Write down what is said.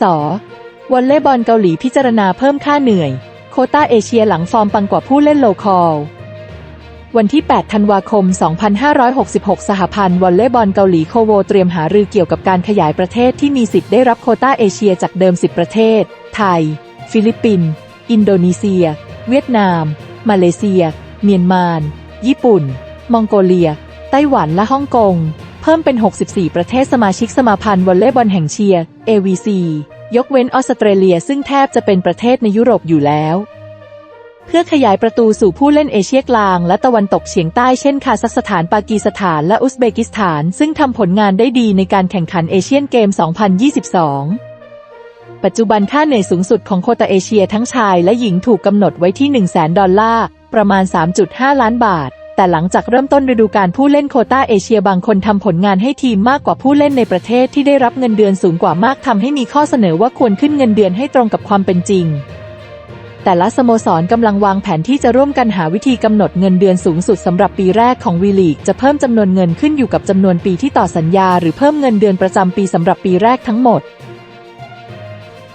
สวอลเลย์บอลเกาหลีพิจารณาเพิ่มค่าเหนื่อย โคต้าเอเชียหลังฟอร์มปังกว่าผู้เล่นโลคอล วันที่ 8 ธันวาคม 2566 สหพันธ์วอลเลย์บอลเกาหลีโคโวเตรียมหารือเกี่ยวกับการขยายประเทศที่มีสิทธิ์ได้รับโคต้าเอเชียจากเดิม 10 ประเทศ ไทย ฟิลิปปินส์ อินโดนีเซีย เวียดนาม มาเลเซีย เมียนมา ญี่ปุ่น มองโกเลีย ไต้หวันและฮ่องกง เพิ่มเป็น 64 ประเทศสมาชิกสมาพันธ์วอลเลย์บอลแห่งเชียร์ AVC ยกเว้นออสเตรเลียซึ่งแทบจะเป็นประเทศในยุโรปอยู่แล้ว เพื่อขยายประตูสู่ผู้เล่นเอเชียกลาง และตะวันตกเฉียงใต้เช่นคาซัคสถานปากีสถานและอุซเบกิสถาน ซึ่งทำผลงานได้ดีในการแข่งขันเอเชียนเกม 2022ปัจจุบันค่าเหนื่อยสูงสุดของโคตาเอเชียทั้งชายและหญิงถูกกำหนดไว้ที่ 1 0 0 0 0 0 ดอลลาร์ ประมาณ 3.5 ล้านบาท แต่หลังจากเริ่มต้นฤดูกาลผู้เล่นโคต้าเอเชียบางคนทำผลงานให้ทีมมากกว่าผู้เล่นในประเทศที่ได้รับเงินเดือนสูงกว่ามากทำให้มีข้อเสนอว่าควรขึ้นเงินเดือนให้ตรงกับความเป็นจริง แต่ละสโมสรกำลังวางแผนที่จะร่วมกันหาวิธีกำหนดเงินเดือนสูงสุดสำหรับปีแรกของวีลีกจะเพิ่มจำนวนเงินขึ้นอยู่กับจำนวนปีที่ต่อสัญญา หรือเพิ่มเงินเดือนประจำปีสำหรับปีแรกทั้งหมด